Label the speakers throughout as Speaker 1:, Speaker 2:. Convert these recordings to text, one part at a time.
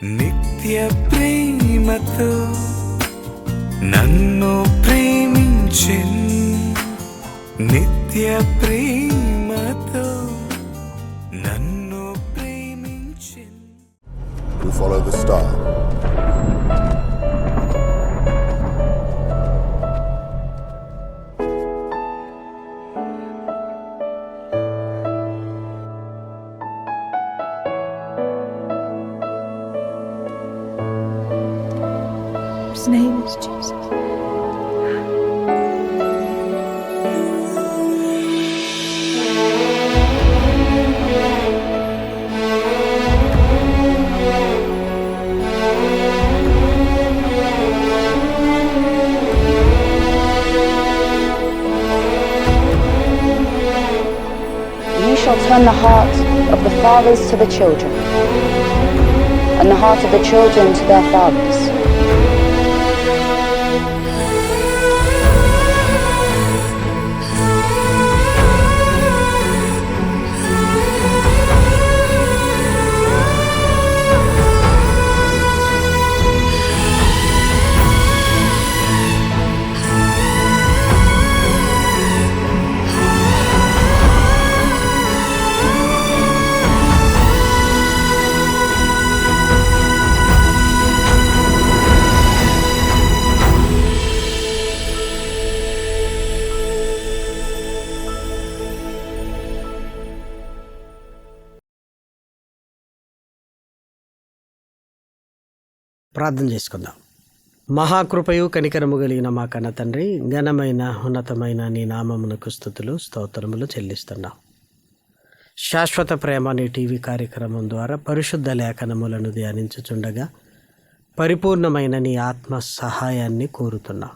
Speaker 1: నిత్య ప్రేమతో నన్ను ప్రేమించిన్ నిత్య ప్రేమతో నన్ను ప్రేమించిన్
Speaker 2: We follow the star.
Speaker 3: Turn the hearts of the fathers to the children, and the heart of the children to their fathers.
Speaker 4: ప్రార్థన చేసుకుందాం. మహాకృపయు కనికరము కలిగిన మా కన్న తండ్రి ఘనమైన ఉన్నతమైన నీ నామమునకు స్థుతులు స్తోత్రములు చెల్లిస్తున్నాం. శాశ్వత ప్రేమ నీ టీవీ కార్యక్రమం ద్వారా పరిశుద్ధ లేఖనములను ధ్యానించుచుండగా పరిపూర్ణమైన నీ ఆత్మ సహాయాన్ని కోరుతున్నాం.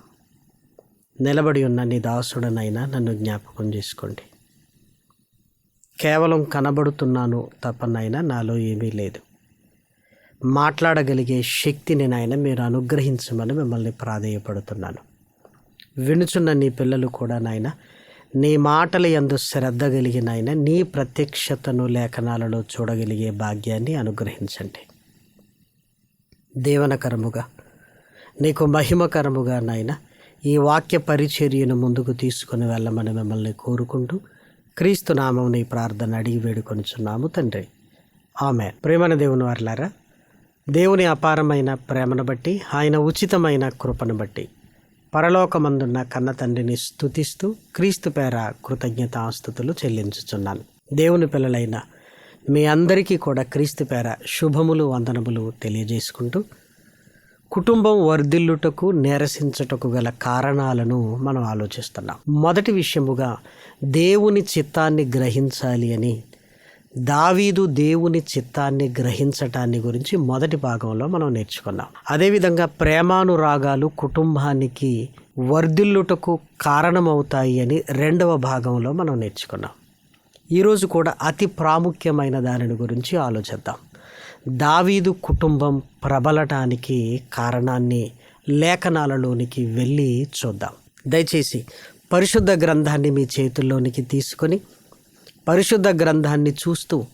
Speaker 4: నిలబడి ఉన్న నీ దాసుడనైనా నన్ను జ్ఞాపకం చేసుకోండి. కేవలం కనబడుతున్నాను తప్పనైనా నాలో ఏమీ లేదు. మాట్లాడగలిగే శక్తిని నాయన మీరు అనుగ్రహించమని మిమ్మల్ని ప్రాధేయపడుతున్నాను. వినుచున్న నీ పిల్లలు కూడా నాయన నీ మాటల ఎందు శ్రద్ధ కలిగిన ఆయన నీ ప్రత్యక్షతను లేఖనాలలో చూడగలిగే భాగ్యాన్ని అనుగ్రహించండి. దేవనకరముగా నీకు మహిమకరముగా నాయన ఈ వాక్య పరిచర్యను ముందుకు తీసుకుని వెళ్ళమని మిమ్మల్ని కోరుకుంటూ క్రీస్తు నామం నీ ప్రార్థన అడిగి వేడుకొనుచున్నాము తండ్రి. ఆమె ప్రేమన దేవుని వర్లారా దేవుని అపారమైన ప్రేమను బట్టి ఆయన ఉచితమైన కృపను బట్టి పరలోకమందున్న కన్న తండ్రిని స్తుతిస్తూ క్రీస్తు పేర కృతజ్ఞతాస్థుతులు చెల్లించుచున్నాను. దేవుని పిల్లలైన మీ అందరికీ కూడా క్రీస్తు పేర శుభములు వందనములు తెలియజేసుకుంటూ కుటుంబం వర్ధిల్లుటకు నిరసించుటకు గల కారణాలను మనం ఆలోచిస్తున్నాం. మొదటి విషయముగా దేవుని చిత్తాన్ని గ్రహించాలి అని దావీదు దేవుని చిత్తాన్ని గ్రహించటాన్ని గురించి మొదటి భాగంలో మనం నేర్చుకున్నాం. అదేవిధంగా ప్రేమానురాగాలు కుటుంబానికి వర్ధిల్లుటకు కారణమవుతాయి అని రెండవ భాగంలో మనం నేర్చుకున్నాం. ఈరోజు కూడా అతి ప్రాముఖ్యమైన దానిని గురించి ఆలోచిద్దాం. దావీదు కుటుంబం ప్రబలటానికి కారణాన్ని లేఖనాలలోనికి వెళ్ళి చూద్దాం. దయచేసి పరిశుద్ధ గ్రంథాన్ని మీ చేతుల్లోనికి తీసుకొని పరిశుద్ధ గ్రంథాన్ని చూస్తూ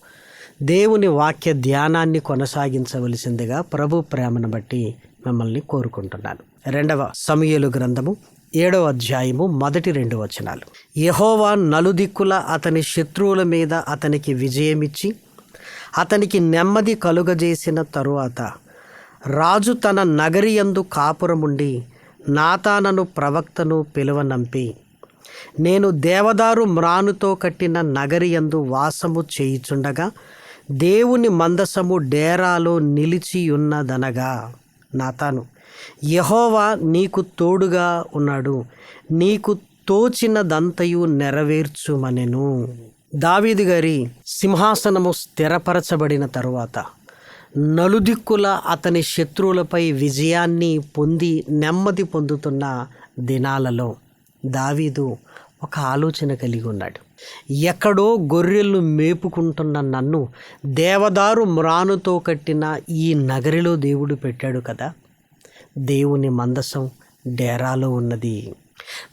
Speaker 4: దేవుని వాక్య ధ్యానాన్ని కొనసాగించవలసిందిగా ప్రభు ప్రేమను బట్టి మిమ్మల్ని కోరుకుంటున్నాను. రెండవ సమయలు గ్రంథము ఏడవ అధ్యాయము మొదటి రెండు వచనాలు. యహోవా నలుదిక్కుల అతని శత్రువుల మీద అతనికి విజయమిచ్చి అతనికి నెమ్మది కలుగజేసిన తరువాత రాజు తన నగరియందు కాపురముండి నాతానను ప్రవక్తను పిలువనంపి నేను దేవదారు మ్రానుతో కట్టిన నగరియందు వాసము చేయుచుండగా దేవుని మందసము డేరాలో నిలిచి ఉన్నదనగా నాతాను. యహోవా నీకు తోడుగా ఉన్నాడు. నీకు తోచినదంతయు నెరవేర్చుమనెను. దావీదు గారి సింహాసనము స్థిరపరచబడిన తరువాత నలుదిక్కుల అతని శత్రువులపై విజయాన్ని పొంది నెమ్మది పొందుతున్న దినాలలో దావీదు ఒక ఆలోచన కలిగి ఉన్నాడు. ఎక్కడో గొర్రెలను మేపుకుంటున్న నన్ను దేవదారు మ్రానుతో కట్టిన ఈ నగరిలో దేవుడు పెట్టాడు కదా. దేవుని మందసం డేరాలో ఉన్నది.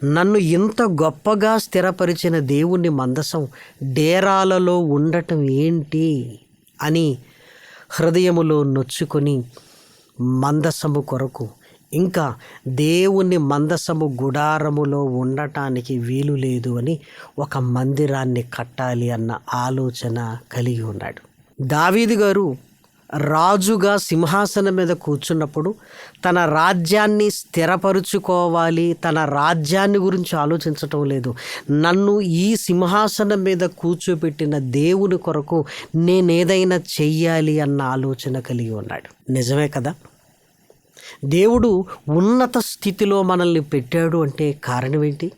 Speaker 4: నన్ను ఇంత గొప్పగా స్థిరపరిచిన దేవుని మందసం డేరాలలో ఉండటం ఏంటి అని హృదయములో నొచ్చుకొని మందసము కొరకు ఇంకా దేవుని మందసము గుడారములో ఉండటానికి వీలు లేదు అని ఒక మందిరాన్ని కట్టాలి అన్న ఆలోచన కలిగి ఉన్నాడు. దావీదు గారు రాజుగా సింహాసనం మీద కూర్చున్నప్పుడు తన రాజ్యాన్ని స్థిరపరుచుకోవాలి తన రాజ్యాన్ని గురించి ఆలోచించటం లేదు. నన్ను ఈ సింహాసనం మీద కూర్చోబెట్టిన దేవుని కొరకు నేనేదైనా చెయ్యాలి అన్న ఆలోచన కలిగి ఉన్నాడు. నిజమే కదా? దేవుడు ఉన్నత స్థితిలో మనల్ని పెట్టాడు అంటే కారణం ఏంటి?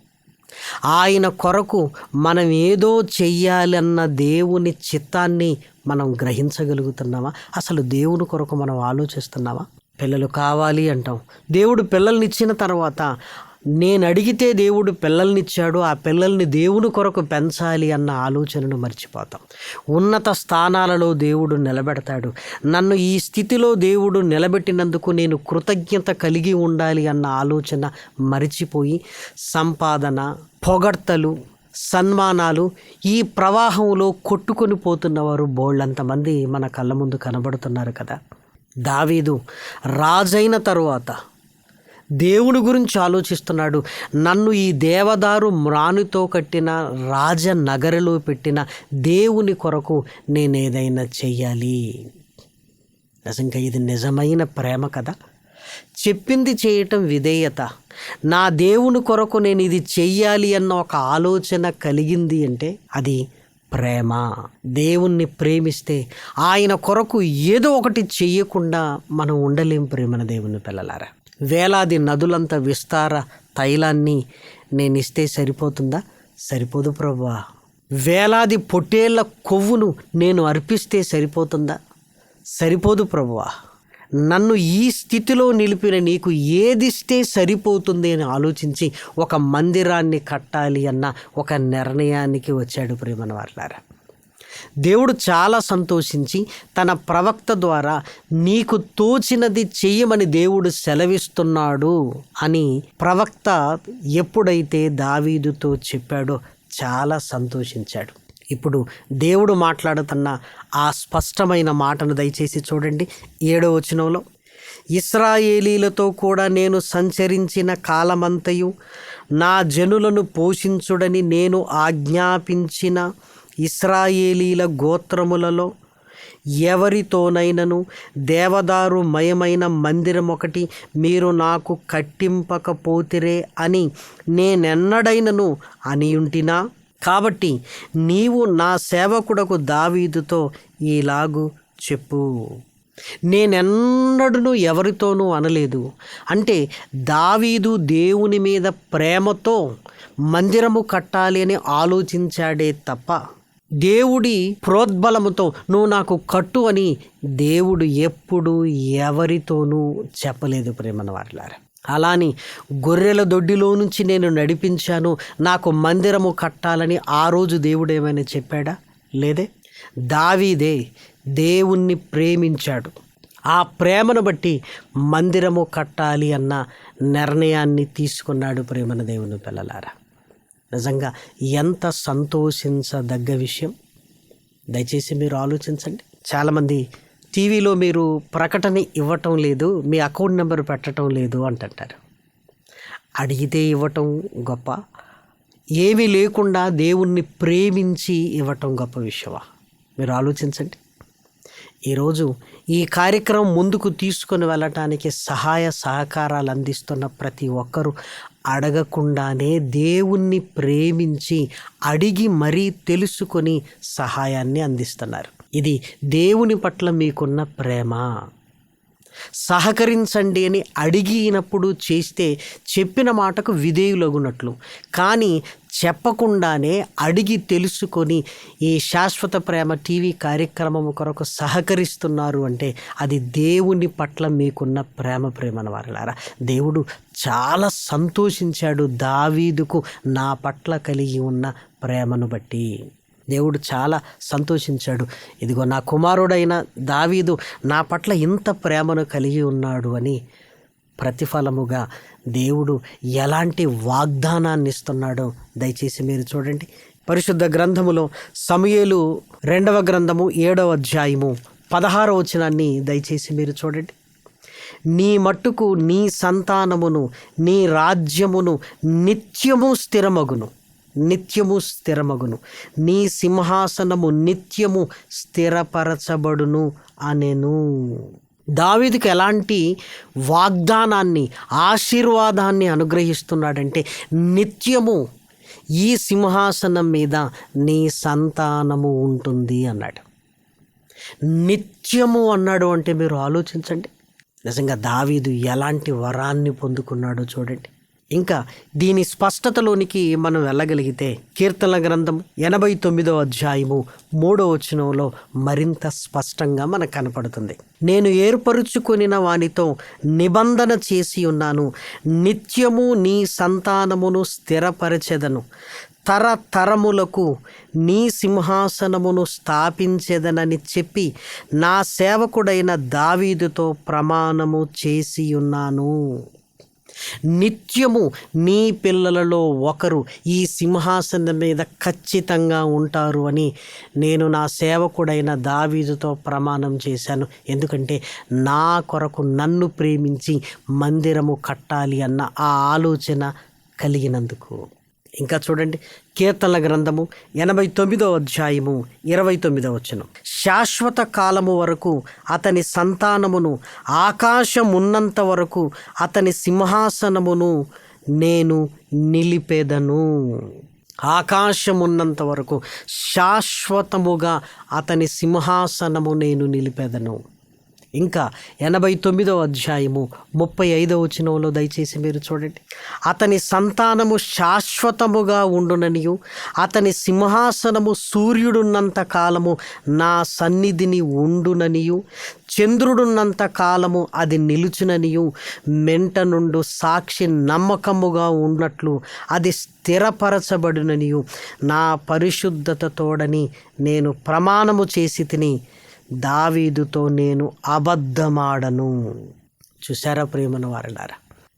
Speaker 4: ఆయన కొరకు మనం ఏదో చెయ్యాలన్న దేవుని చిత్తాన్ని మనం గ్రహించగలుగుతున్నామా? అసలు దేవుని కొరకు మనం ఆలోచిస్తున్నామా? పిల్లలు కావాలి అంటాం. దేవుడు పిల్లల్నిచ్చిన తర్వాత నేను అడిగితే దేవుడు పిల్లల్నిచ్చాడు ఆ పిల్లల్ని దేవుని కొరకు పెంచాలి అన్న ఆలోచనను మర్చిపోతాం. ఉన్నత స్థానాలలో దేవుడు నిలబెడతాడు. నన్ను ఈ స్థితిలో దేవుడు నిలబెట్టినందుకు నేను కృతజ్ఞత కలిగి ఉండాలి అన్న ఆలోచన మరిచిపోయి సంపాదన పొగడ్తలు సన్మానాలు ఈ ప్రవాహంలో కొట్టుకొని పోతున్నవారు బోళ్ళంతమంది మన కళ్ళ ముందు కనబడుతున్నారు కదా. దావీదు రాజైన తరువాత దేవుని గురించి ఆలోచిస్తున్నాడు. నన్ను ఈ దేవదారు మ్రానుతో కట్టిన రాజనగరిలో పెట్టిన దేవుని కొరకు నేనేదైనా చెయ్యాలి. నిజంగా ఇది నిజమైన ప్రేమ కదా? చెప్పింది చేయటం విధేయత. నా దేవుని కొరకు నేను ఇది చెయ్యాలి అన్న ఒక ఆలోచన కలిగింది అంటే అది ప్రేమ. దేవుణ్ణి ప్రేమిస్తే ఆయన కొరకు ఏదో ఒకటి చెయ్యకుండా మనం ఉండలేం ప్రేమన దేవుని పిల్లలారా. వేలాది నదులంత విస్తార తైలాన్ని నేను ఇస్తే సరిపోతుందా? సరిపోదు ప్రభా. వేలాది పొట్టేళ్ళ కొవ్వును నేను అర్పిస్తే సరిపోతుందా? సరిపోదు ప్రభువా నన్ను ఈ స్థితిలో నిలిపిన నీకు ఏదిస్తే సరిపోతుంది అని ఆలోచించి ఒక మందిరాన్ని కట్టాలి అన్న ఒక నిర్ణయానికి వచ్చాడు ప్రేమను వార్లారా దేవుడు చాలా సంతోషించి తన ప్రవక్త ద్వారా నీకు తోచినది చెయ్యమని దేవుడు సెలవిస్తున్నాడు అని ప్రవక్త ఎప్పుడైతే దావీదుతో చెప్పాడో చాలా సంతోషించాడు. ఇప్పుడు దేవుడు మాట్లాడుతున్న ఆ స్పష్టమైన మాటను దయచేసి చూడండి. ఏడో వచనంలో ఇస్రాయేలీలతో కూడా నేను సంచరించిన కాలమంతయు నా జనులను పోషించుడని నేను ఆజ్ఞాపించిన ఇస్రాయేలీల గోత్రములలో ఎవరితోనైనను దేవదారు మయమైన మందిరం ఒకటి మీరు నాకు కట్టింపకపోతిరే అని నేనెన్నడైనను అనియుంటినా? కాబట్టి నీవు నా సేవకుడకు దావీదుతో ఈలాగు చెప్పు. నేనెన్నడూ ఎవరితోనూ అనలేదు. అంటే దావీదు దేవుని మీద ప్రేమతో మందిరము కట్టాలి అని ఆలోచించాడే తప్ప దేవుడి ప్రోద్బలముతో నువ్వు నాకు కట్టు అని దేవుడు ఎప్పుడు ఎవరితోనూ చెప్పలేదు ప్రేమన వారిలారా. అలాని గొర్రెల దొడ్డిలో నుంచి నేను నడిపించాను నాకు మందిరము కట్టాలని ఆ రోజు దేవుడు ఏమైనా చెప్పాడా? లేదే. దావీదే దేవుణ్ణి ప్రేమించాడు. ఆ ప్రేమను బట్టి మందిరము కట్టాలి అన్న నిర్ణయాన్ని తీసుకున్నాడు ప్రేమన దేవుని పిల్లలారా. నిజంగా ఎంత సంతోషించదగ్గ విషయం? దయచేసి మీరు ఆలోచించండి. చాలామంది టీవీలో మీరు ప్రకటన ఇవ్వటం లేదు మీ అకౌంట్ నెంబర్ పెట్టడం లేదు అంటుంటారు. అడిగితే ఇవ్వటం గొప్ప ఏమీ లేకుండా దేవుణ్ణి ప్రేమించి ఇవ్వటం గొప్ప విషయమా? మీరు ఆలోచించండి. ఈరోజు ఈ కార్యక్రమం ముందుకు తీసుకొని వెళ్ళటానికి సహాయ సహకారాలు అందిస్తున్న ప్రతి ఒక్కరూ అడగకుండానే దేవుణ్ణి ప్రేమించి అడిగి మరీ తెలుసుకొని సహాయాన్ని అందిస్తున్నారు. ఇది దేవుని పట్ల మీకున్న ప్రేమ. సహకరించండి అని అడిగినప్పుడు చేస్తే చెప్పిన మాటకు విధేయులగునట్లు. కానీ చెప్పకుండానే అడిగి తెలుసుకొని ఈ శాశ్వత ప్రేమ టీవీ కార్యక్రమం కొరకు సహకరిస్తున్నారు అంటే అది దేవుని పట్ల మీకున్న ప్రేమ ప్రేమన వారిలారా. దేవుడు చాలా సంతోషించాడు దావీదుకు నా పట్ల కలిగి ఉన్న ప్రేమను బట్టి. దేవుడు చాలా సంతోషించాడు. ఇదిగో నా కుమారుడైన దావీదు నా పట్ల ఇంత ప్రేమను కలిగి ఉన్నాడు అని ప్రతిఫలముగా దేవుడు ఎలాంటి వాగ్దానాన్ని ఇస్తున్నాడో దయచేసి మీరు చూడండి. పరిశుద్ధ గ్రంథములో సమయలు రెండవ గ్రంథము ఏడవ అధ్యాయము పదహారో వచనాన్ని దయచేసి మీరు చూడండి. నీ మట్టుకు నీ సంతానమును నీ రాజ్యమును నిత్యము స్థిరమగును. నిత్యము స్థిరమగును. నీ సింహాసనము నిత్యము స్థిరపరచబడును అనెను. దావీదుకు ఎలాంటి వాగ్దానాన్ని ఆశీర్వాదాన్ని అనుగ్రహిస్తున్నాడంటే నిత్యము ఈ సింహాసనం మీద నీ సంతానము ఉంటుంది అన్నాడు. నిత్యము అన్నాడు అంటే మీరు ఆలోచించండి. నిజంగా దావీదు ఎలాంటి వరాన్ని పొందుకున్నాడో చూడండి. ఇంకా దీని స్పష్టతలోనికి మనం వెళ్ళగలిగితే కీర్తన గ్రంథం ఎనభై తొమ్మిదో అధ్యాయము మూడో వచనంలో మరింత స్పష్టంగా మనకు కనపడుతుంది. నేను ఏర్పరుచుకునిన వానితో నిబంధన చేసి ఉన్నాను. నిత్యము నీ సంతానమును స్థిరపరచెదను. తరతరములకు నీ సింహాసనమును స్థాపించెదనని చెప్పి నా సేవకుడైన దావీదుతో ప్రమాణము చేసి ఉన్నాను. నిత్యము నీ పిల్లలలో ఒకరు ఈ సింహాసనం మీద ఖచ్చితంగా ఉంటారు అని నేను నా సేవకుడైన దావీదుతో ప్రమాణం చేశాను. ఎందుకంటే నా కొరకు నన్ను ప్రేమించి మందిరము కట్టాలి అన్న ఆ ఆలోచన కలిగినందుకు. ఇంకా చూడండి కీర్తనల గ్రంథము ఎనభై తొమ్మిదో అధ్యాయము ఇరవై తొమ్మిదో వచ్చను శాశ్వత కాలము వరకు అతని సంతానమును ఆకాశం ఉన్నంత వరకు అతని సింహాసనమును నేను నిలిపేదను. ఆకాశం ఉన్నంత వరకు శాశ్వతముగా అతని సింహాసనము నేను నిలిపేదను. ఇంకా ఎనభై తొమ్మిదో అధ్యాయము ముప్పై ఐదవ వచనంలో దయచేసి మీరు చూడండి. అతని సంతానము శాశ్వతముగా ఉండుననియు అతని సింహాసనము సూర్యుడున్నంత కాలము నా సన్నిధిని ఉండుననియు చంద్రుడున్నంత కాలము అది నిలుచుననియు మెంట నుండు సాక్షి నమ్మకముగా ఉన్నట్లు అది స్థిరపరచబడుననియు. నా పరిశుద్ధత తోడని నేను ప్రమాణము చేసి తిని దావీదుతో నేను అబద్ధమాడను. చూసారా ప్రేమన వారలారా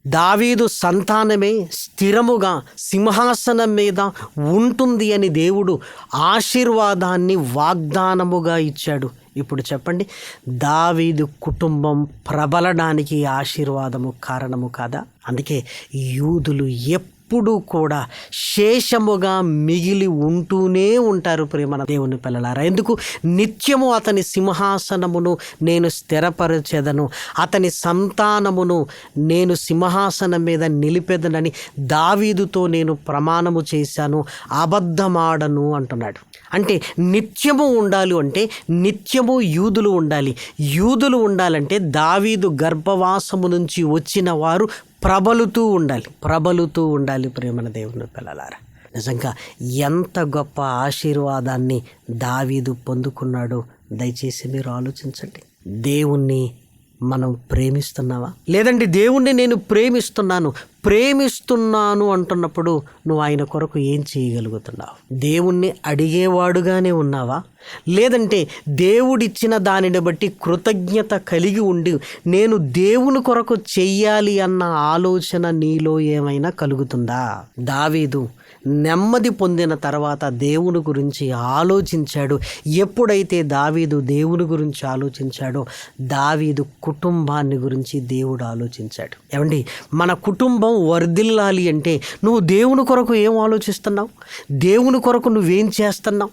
Speaker 4: దావీదు సంతానమే స్థిరముగా సింహాసనం మీద ఉంటుంది అని దేవుడు ఆశీర్వాదాన్ని వాగ్దానముగా ఇచ్చాడు. ఇప్పుడు చెప్పండి దావీదు కుటుంబం ప్రబలడానికి ఆశీర్వాదము కారణము కాదా? అందుకే యూదులు ఎప్పుడు కూడా శేషముగా మిగిలి ఉంటూనే ఉంటారు ప్రేమన దేవుని పిల్లలారా. ఎందుకు? నిత్యము అతని సింహాసనమును నేను స్థిరపరచెదను. అతని సంతానమును నేను సింహాసనం మీద నిలిపెదనని దావీదుతో నేను ప్రమాణము చేశాను. అబద్ధమాడను అంటున్నాడు. అంటే నిత్యము ఉండాలి అంటే నిత్యము యూదులు ఉండాలి. యూదులు ఉండాలంటే దావీదు గర్భవాసము నుంచి వచ్చిన వారు ప్రబలుతూ ఉండాలి ప్రబలుతూ ఉండాలి ప్రేమన దేవుని పిల్లలారా. నిజంగా ఎంత గొప్ప ఆశీర్వాదాన్ని దావీదు పొందుకున్నాడో దయచేసి మీరు ఆలోచించండి. దేవుణ్ణి మనం ప్రేమిస్తున్నావా? లేదంటే దేవుణ్ణి నేను ప్రేమిస్తున్నాను ప్రేమిస్తున్నాను అంటున్నప్పుడు నువ్వు ఆయన కొరకు ఏం చేయగలుగుతున్నావు? దేవుణ్ణి అడిగేవాడుగానే ఉన్నావా? లేదంటే దేవుడిచ్చిన దానిని బట్టి కృతజ్ఞత కలిగి ఉండి నేను దేవుని కొరకు చెయ్యాలి అన్న ఆలోచన నీలో ఏమైనా కలుగుతుందా? దావీదు నెమ్మది పొందిన తర్వాత దేవుని గురించి ఆలోచించాడు. ఎప్పుడైతే దావీదు దేవుని గురించి ఆలోచించాడో దావీదు కుటుంబాన్ని గురించి దేవుడు ఆలోచించాడు. ఏమండి? మన కుటుంబం వర్ధిల్లాలి అంటే నువ్వు దేవుని కొరకు ఏం ఆలోచిస్తున్నావు? దేవుని కొరకు నువ్వేం చేస్తున్నావు?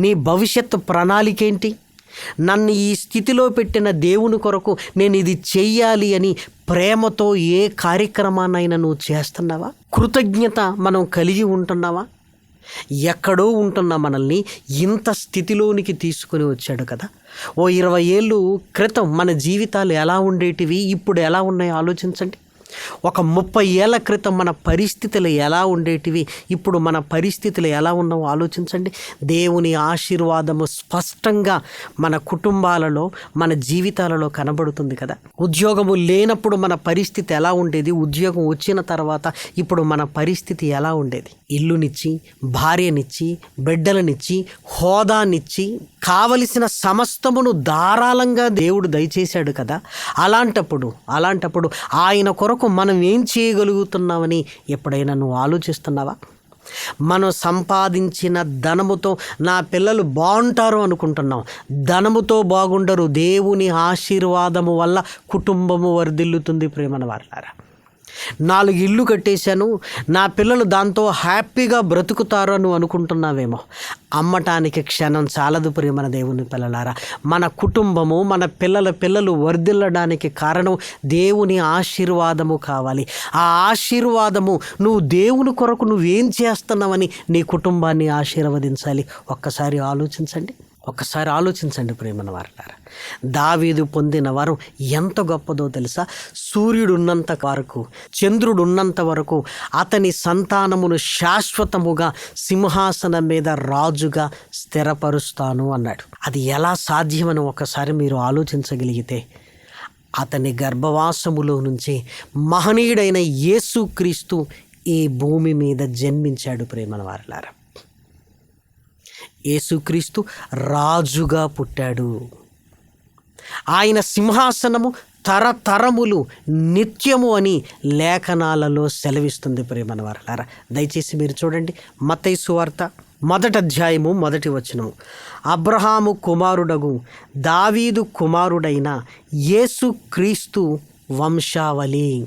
Speaker 4: నీ భవిష్యత్తు ప్రణాళిక ఏంటి? నన్ను ఈ స్థితిలో పెట్టిన దేవుని కొరకు నేను ఇది చెయ్యాలి అని ప్రేమతో ఏ కార్యక్రమాన్నైనా నువ్వు చేస్తున్నావా? కృతజ్ఞత మనం కలిగి ఉంటున్నావా? ఎక్కడో ఉంటున్న మనల్ని ఇంత స్థితిలోనికి తీసుకుని వచ్చాడు కదా. ఓ ఇరవై ఏళ్ళు క్రితం మన జీవితాలు ఎలా ఉండేటివి ఇప్పుడు ఎలా ఉన్నాయో ఆలోచించండి. ఒక ముప్పై ఏళ్ళ క్రితం మన పరిస్థితులు ఎలా ఉండేటివి? ఇప్పుడు మన పరిస్థితులు ఎలా ఉన్నావో ఆలోచించండి. దేవుని ఆశీర్వాదము స్పష్టంగా మన కుటుంబాలలో మన జీవితాలలో కనబడుతుంది కదా. ఉద్యోగము లేనప్పుడు మన పరిస్థితి ఎలా ఉండేది? ఉద్యోగం వచ్చిన తర్వాత ఇప్పుడు మన పరిస్థితి ఎలా ఉండేది? ఇల్లునిచ్చి భార్యనిచ్చి బిడ్డలనిచ్చి హోదానిచ్చి కావలసిన సమస్తమును ధారాళంగా దేవుడు దయచేశాడు కదా. అలాంటప్పుడు అలాంటప్పుడు ఆయన కొరకు మనం ఏం చేయగలుగుతున్నామని ఎప్పుడైనా నువ్వు ఆలోచిస్తున్నావా? మనం సంపాదించిన ధనముతో నా పిల్లలు బాగుంటారు అనుకుంటున్నాం. ధనముతో బాగుండరు. దేవుని ఆశీర్వాదము వల్ల కుటుంబము వర్ధిల్లుతుంది ప్రేమన వారులారా నాలుగు ఇల్లు కట్టేశాను. నా పిల్లలు దాంతో హ్యాపీగా బ్రతుకుతారు అని అనుకుంటున్నావేమో. అమ్మటానికి క్షణం చాలదు ప్రియమన దేవుని పిల్లలారా. మన కుటుంబము మన పిల్లల పిల్లలు వర్ధిల్లడానికి కారణం దేవుని ఆశీర్వాదము కావాలి. ఆ ఆశీర్వాదము నువ్వు దేవుని కొరకు నువ్వేం చేస్తున్నావని నీ కుటుంబాన్ని ఆశీర్వదించాలి. ఒక్కసారి ఆలోచించండి. ఒక్కసారి ఆలోచించండి ప్రేమన వారులారా. దావీదు పొందిన వరం ఎంత గొప్పదో తెలుసా? సూర్యుడు ఉన్నంత వరకు చంద్రుడు ఉన్నంత వరకు అతని సంతానమును శాశ్వతముగా సింహాసనం మీద రాజుగా స్థిరపరుస్తాను అన్నాడు. అది ఎలా సాధ్యమని ఒకసారి మీరు ఆలోచించగలిగితే అతని గర్భవాసములో నుంచి మహనీయుడైన యేసుక్రీస్తు ఈ భూమి మీద జన్మించాడు ప్రేమన వారులారా. యేసుక్రీస్తు రాజుగా పుట్టాడు. ఆయన సింహాసనము తరతరములు నిత్యము అని లేఖనాలలో సెలవిస్తుంది ప్రేమన వారలారా. దయచేసి మీరు చూడండి మతైసు వార్త మొదటి అధ్యాయము మొదటి వచనము. అబ్రహాము కుమారుడగు దావీదు కుమారుడైన యేసుక్రీస్తు వంశావళి.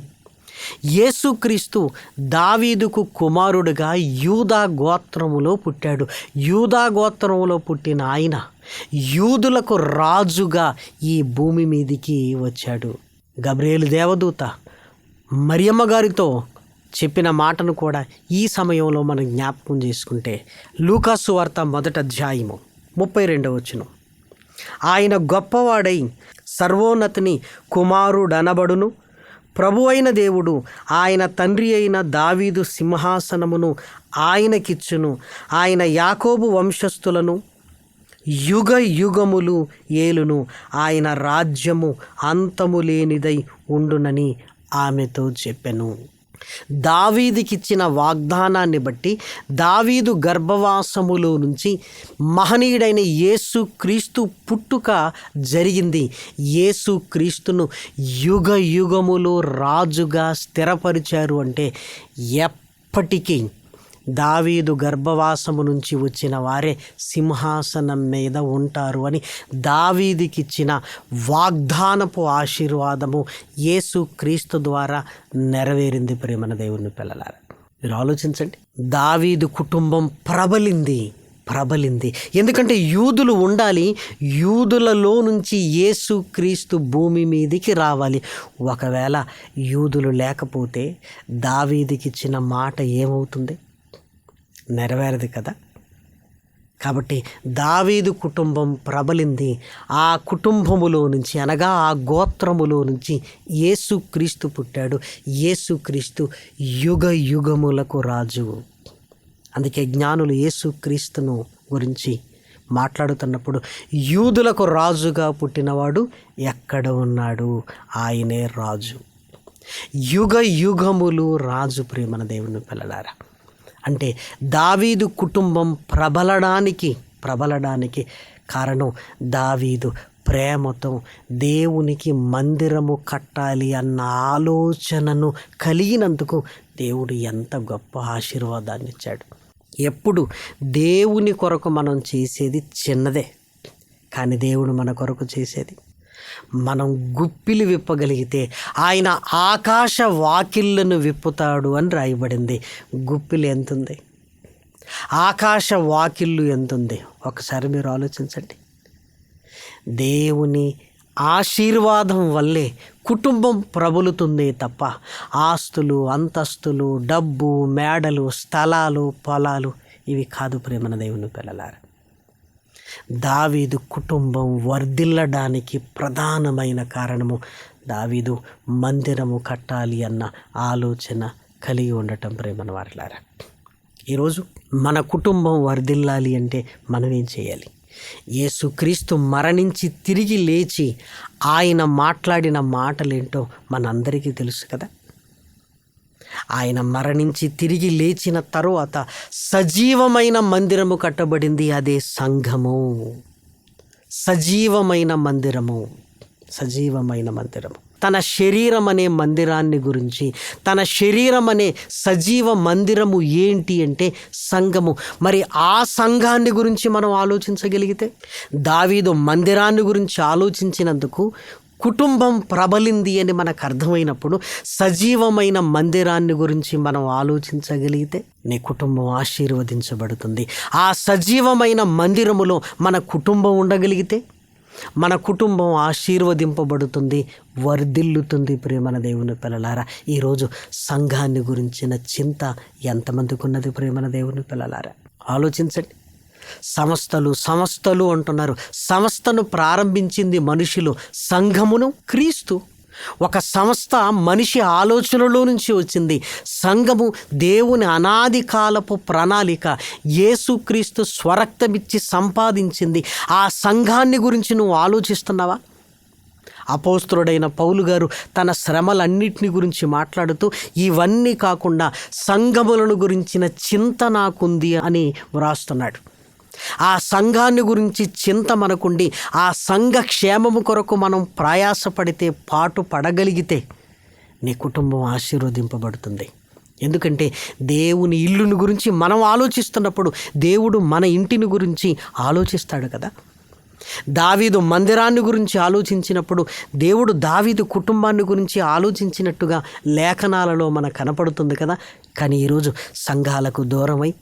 Speaker 4: యేసుక్రీస్తు దావీదుకు కుమారుడుగా యూదా గోత్రములో పుట్టాడు. యూదా గోత్రములో పుట్టిన ఆయన యూదులకు రాజుగా ఈ భూమి మీదికి వచ్చాడు. గబ్రేలు దేవదూత మరియమ్మ గారితో చెప్పిన మాటను కూడా ఈ సమయంలో మనం జ్ఞాపకం చేసుకుంటే లూకాసు వార్త మొదట అధ్యాయము ముప్పై రెండవ వచ్చును ఆయన గొప్పవాడై సర్వోన్నతిని కుమారుడనబడును ప్రభు అయిన దేవుడు ఆయన తండ్రి అయిన దావీదు సింహాసనమును ఆయనకిచ్చును. ఆయన యాకోబు వంశస్థులను యుగ యుగములు ఏలును. ఆయన రాజ్యము అంతము లేనిదై ఉండునని ఆమెతో చెప్పెను. దావీదికిచ్చిన వాగ్దానాన్ని బట్టి దావీదు గర్భవాసములో నుంచి మహనీయుడైన యేసు క్రీస్తు పుట్టుక జరిగింది. యేసు క్రీస్తును యుగ యుగములో రాజుగా స్థిరపరిచారు అంటే ఎప్పటికీ దావీదు గర్భవాసము నుంచి వచ్చిన వారే సింహాసనం మీద ఉంటారు అని దావీదికిచ్చిన వాగ్దానపు ఆశీర్వాదము యేసు క్రీస్తు ద్వారా నెరవేరింది ప్రేమన దేవుని పిల్లలారా. మీరు ఆలోచించండి. దావీదు కుటుంబం ప్రబలింది ప్రబలింది. ఎందుకంటే యూదులు ఉండాలి యూదులలో నుంచి యేసు క్రీస్తు భూమి మీదికి రావాలి. ఒకవేళ యూదులు లేకపోతే దావీదికి ఇచ్చిన మాట ఏమవుతుంది? నెరవేరదు కదా. కాబట్టి దావీదు కుటుంబం ప్రబలింది. ఆ కుటుంబములో నుంచి అనగా ఆ గోత్రములో నుంచి యేసుక్రీస్తు పుట్టాడు. యేసుక్రీస్తు యుగ యుగములకు రాజు. అందుకే జ్ఞానులు యేసుక్రీస్తును గురించి మాట్లాడుతున్నప్పుడు యూదులకు రాజుగా పుట్టినవాడు ఎక్కడ ఉన్నాడు? ఆయనే రాజు. యుగ యుగములు రాజు ప్రేమన దేవుని పిల్లలారా. అంటే దావీదు కుటుంబం ప్రబలడానికి ప్రబలడానికి కారణం దావీదు ప్రేమతో దేవునికి మందిరము కట్టాలి అన్న ఆలోచనను కలిగినందుకు దేవుడు ఎంత గొప్ప ఆశీర్వాదాన్ని ఇచ్చాడు. ఎప్పుడు దేవుని కొరకు మనం చేసేది చిన్నదే కానీ దేవుడు మన కొరకు చేసేది మనం గుప్పిలు విప్పగలిగితే ఆయన ఆకాశ వాకిళ్ళను విప్పుతాడు అని రాయబడింది. గుప్పిలు ఎంతుంది? ఆకాశ వాకిళ్ళు ఎంతుంది? ఒకసారి మీరు ఆలోచించండి. దేవుని ఆశీర్వాదం వల్లే కుటుంబం ప్రబలుతుంది తప్ప ఆస్తులు అంతస్తులు డబ్బు మేడలు స్థలాలు పొలాలు ఇవి కాదు ప్రేమన దేవుని పిల్లలారు. దావీదు కుటుంబం వర్ధిల్లడానికి ప్రధానమైన కారణము దావీదు మందిరము కట్టాలి అన్న ఆలోచన కలిగి ఉండటం ప్రేమన వారిలారా. ఈరోజు మన కుటుంబం వర్ధిల్లాలి అంటే మనం ఏం చేయాలి యేసుక్రీస్తు మరణించి తిరిగి లేచి ఆయన మాట్లాడిన మాటలేంటో మనందరికీ తెలుసు కదా? ఆయన మరణించి తిరిగి లేచిన తరువాత సజీవమైన మందిరము కట్టబడింది అదే సంఘము. సజీవమైన మందిరము. సజీవమైన మందిరము. తన శరీరం అనే మందిరాన్ని గురించి తన శరీరం అనే సజీవ మందిరము ఏంటి అంటే సంఘము. మరి ఆ సంఘాన్ని గురించి మనం ఆలోచించగలిగితే దావీదు మందిరాన్ని గురించి ఆలోచించినందుకు కుటుంబం ప్రబలింది అని మనకు అర్థమైనప్పుడు సజీవమైన మందిరాన్ని గురించి మనం ఆలోచించగలిగితే నీ కుటుంబం ఆశీర్వదించబడుతుంది. ఆ సజీవమైన మందిరములో మన కుటుంబం ఉండగలిగితే మన కుటుంబం ఆశీర్వదింపబడుతుంది వర్ధిల్లుతుంది ప్రేమన దేవుని పిల్లలారా. ఈరోజు సంఘాన్ని గురించిన చింత ఎంతమందికి ఉన్నది ప్రేమన దేవుని పిల్లలారా? ఆలోచించండి. సంస్థలు సంస్థలు అంటున్నారు. సంస్థను ప్రారంభించింది మనుషులు సంఘమును క్రీస్తు. ఒక సంస్థ మనిషి ఆలోచనలో నుంచి వచ్చింది. సంఘము దేవుని అనాది కాలపు ప్రణాళిక యేసుక్రీస్తు స్వరక్తమిచ్చి సంపాదించింది. ఆ సంఘాన్ని గురించి నువ్వు ఆలోచిస్తున్నావా? అపోస్తుడైన పౌలు గారు తన శ్రమలన్నిటిని గురించి మాట్లాడుతూ ఇవన్నీ కాకుండా సంఘములను గురించిన చింత నాకుంది అని వ్రాస్తున్నాడు. ఆ సంఘాన్ని గురించి చింత మనకుండి ఆ సంఘ క్షేమము కొరకు మనం ప్రయాసపడితే పాటు పడగలిగితే నీ కుటుంబం ఆశీర్వదింపబడుతుంది. ఎందుకంటే దేవుని ఇల్లుని గురించి మనం ఆలోచిస్తున్నప్పుడు దేవుడు మన ఇంటిని గురించి ఆలోచిస్తాడు కదా. దావీదు మందిరాన్ని గురించి ఆలోచించినప్పుడు దేవుడు దావీదు కుటుంబాన్ని గురించి ఆలోచించినట్టుగా లేఖనాలలో మనకు కనపడుతుంది కదా. కానీ ఈరోజు సంఘాలకు దూరమై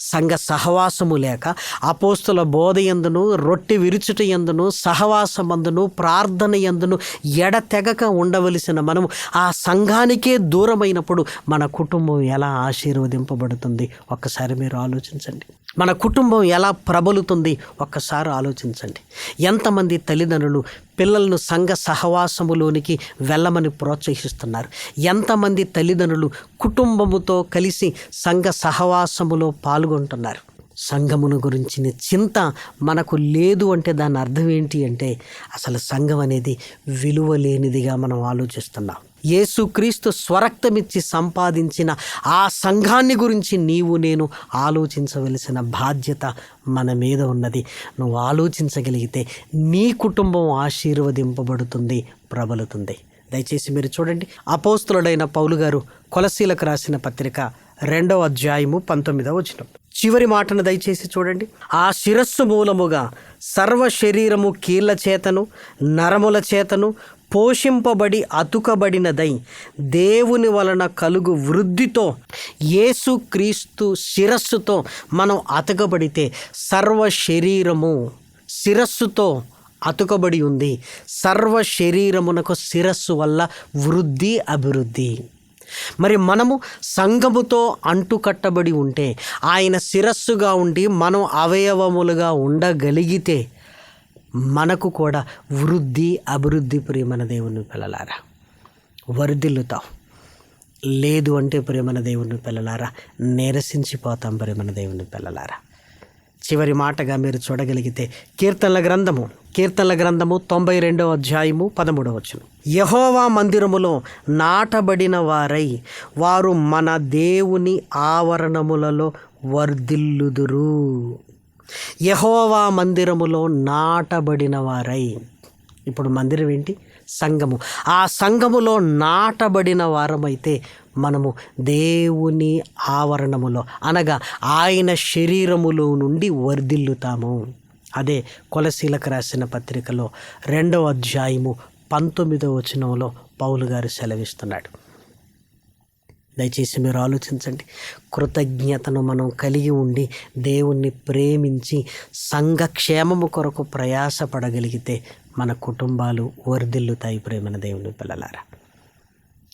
Speaker 4: సంఘ సహవాసము లేక అపోస్తుల బోధ ఎందును రొట్టె విరుచుట ఎందును సహవాసమందును ప్రార్థన ఎందును ఎడతెగక ఉండవలసిన మనము ఆ సంఘానికే దూరమైనప్పుడు మన కుటుంబం ఎలా ఆశీర్వదింపబడుతుంది? ఒక్కసారి మీరు ఆలోచించండి. మన కుటుంబం ఎలా ప్రబలుతుంది? ఒక్కసారి ఆలోచించండి. ఎంతమంది తల్లిదండ్రులు పిల్లలను సంఘ సహవాసములోనికి వెళ్ళమని ప్రోత్సహిస్తున్నారు. ఎంతమంది తల్లిదండ్రులు కుటుంబముతో కలిసి సంఘ సహవాసములో పాల్గొంటున్నారు. సంఘమును గురించిన చింత మనకు లేదు అంటే దాని అర్థం ఏంటి అంటే అసలు సంఘం అనేది విలువ లేనిదిగా మనం ఆలోచిస్తున్నాం. యేసుక్రీస్తు స్వరక్తమిచ్చి సంపాదించిన ఆ సంఘాన్ని గురించి నీవు నేను ఆలోచించవలసిన బాధ్యత మన మీద ఉన్నది. నువ్వు ఆలోచించగలిగితే నీ కుటుంబం ఆశీర్వదింపబడుతుంది ప్రబలుతుంది. దయచేసి మీరు చూడండి. అపోస్తులుడైన పౌలు గారు కొలసీలకు రాసిన పత్రిక రెండవ అధ్యాయము పంతొమ్మిదవ వచనం. చివరి మాటను దయచేసి చూడండి. ఆ శిరస్సు మూలముగా సర్వ శరీరము కీళ్ళ చేతను నరముల చేతను పోషింపబడి అతుకబడినదై దేవుని వలన కలుగు వృద్ధితో యేసుక్రీస్తు శిరస్సుతో మనం అతకబడితే సర్వ శరీరము శిరస్సుతో అతుకబడి ఉంది. సర్వ శరీరమునకు శిరస్సు వల్ల వృద్ధి అభివృద్ధి. మరి మనము సంఘముతో అంటుకట్టబడి ఉంటే ఆయన శిరస్సుగా ఉండి మనం అవయవములుగా ఉండగలిగితే మనకు కూడా వృద్ధి అభివృద్ధి ప్రేమన దేవుని పిల్లలారా. వరిదిల్లుతాం. లేదు అంటే ప్రేమన దేవుని పిల్లలారా నీరసించిపోతాం ప్రేమన దేవుని పిల్లలారా. చివరి మాటగా మీరు చూడగలిగితే కీర్తనల గ్రంథము కీర్తనల గ్రంథము తొంభై రెండవ అధ్యాయము పదమూడవ వచనం. యహోవా మందిరములో నాటబడిన వారై వారు మన దేవుని ఆవరణములలో వర్ధిల్లుదురు యహోవా మందిరములో నాటబడిన వారై. ఇప్పుడు మందిరం ఏంటి? సంఘము. ఆ సంఘములో నాటబడిన వారమైతే మనము దేవుని ఆవరణములో అనగా ఆయన శరీరములో నుండి వర్ధిల్లుతాము. అదే కొలశీలకు రాసిన పత్రికలో రెండవ అధ్యాయము పంతొమ్మిదవ వచనంలో పౌలు గారు సెలవిస్తున్నాడు. దయచేసి మీరు ఆలోచించండి. కృతజ్ఞతను మనం కలిగి ఉండి దేవుణ్ణి ప్రేమించి సంఘక్షేమము కొరకు ప్రయాసపడగలిగితే మన కుటుంబాలు వర్ధిల్లుతాయి ప్రేమన దేవుని పిల్లలారా.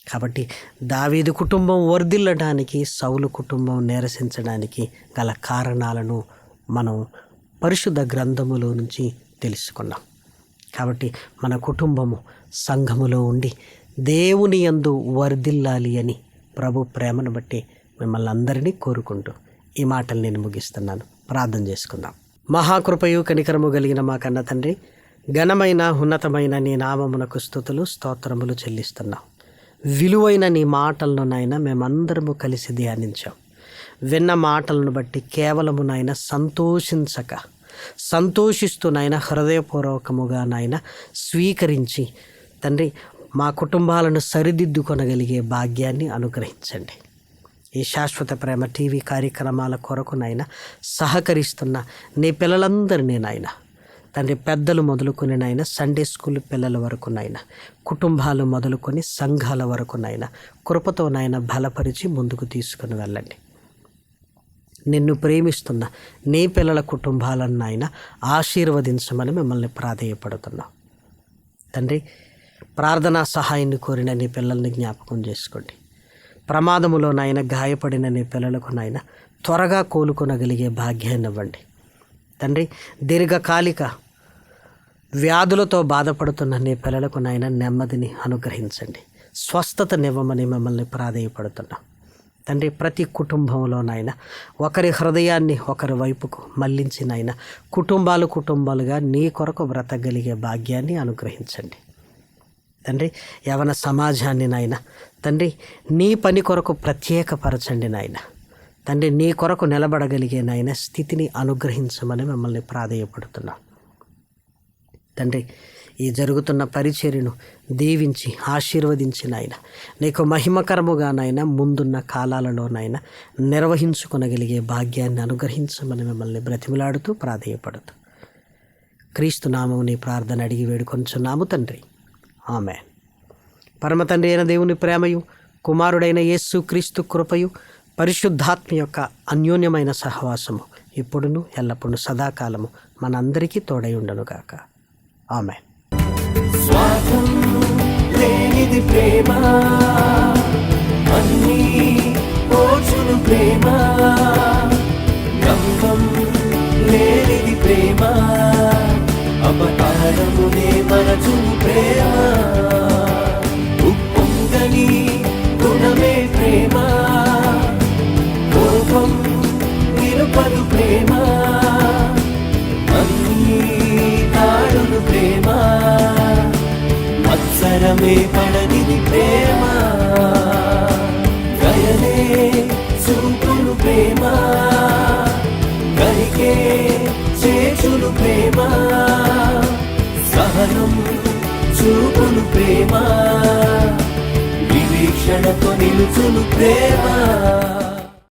Speaker 4: కాబట్టి దావీదు కుటుంబం వర్ధిల్లడానికి సౌలు కుటుంబం నిరసించడానికి గల కారణాలను మనం పరిశుద్ధ గ్రంథములో నుంచి తెలుసుకున్నాం. కాబట్టి మన కుటుంబము సంఘములో ఉండి దేవుని యందు వర్ధిల్లాలి అని ప్రభు ప్రేమను బట్టి మిమ్మల్ని అందరినీ కోరుకుంటూ ఈ మాటలు నేను ముగిస్తున్నాను. ప్రార్థన చేసుకుందాం. మహాకృపయు కనికరము కలిగిన మా కన్న తండ్రి ఘనమైన ఉన్నతమైన నీ నామమునకు స్థుతులు స్తోత్రములు చెల్లిస్తున్నాం. విలువైన నీ మాటలను నాయన మేమందరము కలిసి ధ్యానించాం. విన్న మాటలను బట్టి కేవలము నాయన సంతోషించక సంతోషిస్తూ నాయన హృదయపూర్వకముగా నాయన స్వీకరించి తండ్రి మా కుటుంబాలను సరిదిద్దుకొనగలిగే భాగ్యాన్ని అనుగ్రహించండి. ఈ శాశ్వత ప్రేమ టీవీ కార్యక్రమాల కొరకు నాయన సహకరిస్తున్న నీ పిల్లలందరినీ నాయన తండ్రి పెద్దలు మొదలుకొని నాయన సండే స్కూల్ పిల్లల వరకు నాయన కుటుంబాలు మొదలుకొని సంఘాల వరకు నాయన కృపతో నాయన బలపరిచి ముందుకు తీసుకుని వెళ్ళండి. నిన్ను ప్రేమిస్తున్న నీ పిల్లల కుటుంబాలను నాయన ఆశీర్వదించమని మిమ్మల్ని ప్రాధేయపడుతున్నాం. తండ్రి ప్రార్థనా సహాయాన్ని కోరిన నీ పిల్లల్ని జ్ఞాపకం చేసుకోండి. ప్రమాదములో నాయన గాయపడిన నీ పిల్లలకు నాయన త్వరగా కోలుకొనగలిగే భాగ్యాన్ని ఇవ్వండి. తండ్రి దీర్ఘకాలిక వ్యాధులతో బాధపడుతున్న నీ పిల్లలకు నాయన నెమ్మదిని అనుగ్రహించండి. స్వస్థతనివ్వమని మిమ్మల్ని ప్రాధేయపడుతున్నాం. తండ్రి ప్రతి కుటుంబంలో నాయన ఒకరి హృదయాన్ని ఒకరి వైపుకు మళ్ళించినైనా కుటుంబాలు కుటుంబాలుగా నీ కొరకు బ్రతకగలిగే భాగ్యాన్ని అనుగ్రహించండి. తండ్రి యవన సమాజాన్ని నాయన. తండ్రి నీ పని కొరకు ప్రత్యేకపరచండి నాయన. తండ్రి నీ కొరకు నిలబడగలిగే నాయన స్థితిని అనుగ్రహించమని మిమ్మల్ని ప్రాధేయపడుతున్నాం. తండ్రి ఈ జరుగుతున్న పరిచర్యను దీవించి ఆశీర్వదించి నాయన. నీకు మహిమకరముగా ముందున్న కాలాలలోనైనా నిర్వహించుకునగలిగే భాగ్యాన్ని అనుగ్రహించమని మిమ్మల్ని బ్రతిమలాడుతూ ప్రాధేయపడుతూ. క్రీస్తు నామం నీ ప్రార్థన అడిగి వేడుకొంచున్నాము తండ్రి. ఆమె పరమతండ్రి అయిన దేవుని ప్రేమయు కుమారుడైన యేసు క్రీస్తు కృపయు పరిశుద్ధాత్మ యొక్క అన్యోన్యమైన సహవాసము ఇప్పుడును ఎల్లప్పుడూ సదాకాలము మనందరికీ తోడై ఉండనుగాక ఆమె
Speaker 1: స్వార్థం లేనిది ప్రేమ. మనమునే మరచును ప్రేమ? ఉప్పొంగని గుణమే ప్రేమ? కోపం నిలుపదు ప్రేమ? అన్నీ తాడును ప్రేమ? మత్సరమే పడనిది ప్రేమ? గయనే చూపును ప్రేమ? గరికే చేచును ప్రేమ? ఆహారం చూపును ప్రేమ వివీక్షణతో నిలుచును ప్రేమ.